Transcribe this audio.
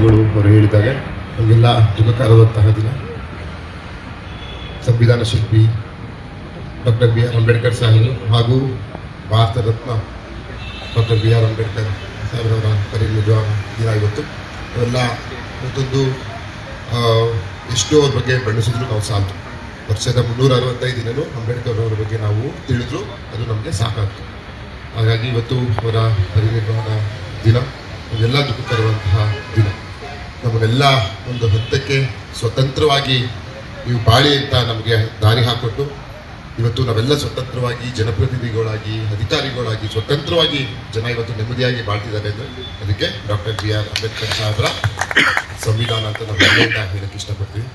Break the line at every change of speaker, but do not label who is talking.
ಅವರು ಹೇಳಿದ್ದಾರೆ. ನಮಗೆಲ್ಲ ದುಃಖಕರವಾದಂತಹ ದಿನ. ಸಂವಿಧಾನ ಶಿಲ್ಪಿ ಡಾಕ್ಟರ್ ಬಿ ಆರ್ ಅಂಬೇಡ್ಕರ್ ಸಾಹೇಬರು ಹಾಗೂ Bharat Ratna doctor B R Ambedkar ಸಾಹೇಬರವರ ಪರಿನಿರ್ವಾಹ ದಿನ ಇವತ್ತು ಅವೆಲ್ಲ ಮತ್ತೊಂದು ಎಷ್ಟೋ ಅವ್ರ ಬಗ್ಗೆ ಬಣ್ಣಿಸಿದ್ರು ನಾವು ಸಾಲದು. ವರ್ಷದ ಮುನ್ನೂರ ಅರವತ್ತೈದು ದಿನನೂ ಅಂಬೇಡ್ಕರ್ ಅವರ ಬಗ್ಗೆ ನಾವು ತಿಳಿದ್ರು. ಅದು ನಮಗೆ ಸಾಕಾಗ್ತು ಹಾಗಾಗಿ ಇವತ್ತು ಅವರ ಪರಿನಿರ್ವಾಣ ದಿನ ಅದೆಲ್ಲ ದುಃಖ ತರುವಂತಹ ದಿನ. ನಮ್ಮನ್ನೆಲ್ಲ ಒಂದು ಹಂತಕ್ಕೆ ಸ್ವತಂತ್ರವಾಗಿ ನೀವು ಬಾಳಿ ಅಂತ ನಮಗೆ ದಾರಿ ಹಾಕೊಟ್ಟು, ಇವತ್ತು ನಾವೆಲ್ಲ ಸ್ವತಂತ್ರವಾಗಿ ಜನಪ್ರತಿನಿಧಿಗಳಾಗಿ, ಅಧಿಕಾರಿಗಳಾಗಿ ಸ್ವತಂತ್ರವಾಗಿ ಜನ ಇವತ್ತು ನೆಮ್ಮದಿಯಾಗಿ ಬಾಳ್ತಿದ್ದಾರೆ ಅಂದರೆ ಅದಕ್ಕೆ ಡಾಕ್ಟರ್ ಬಿ ಆರ್ ಅಂಬೇಡ್ಕರ್ ಸಾಹೇಬರ ಸಂವಿಧಾನ ಅಂತ ನಾವು ಹೇಳಕ್ಕೆ ಇಷ್ಟಪಡ್ತೀವಿ.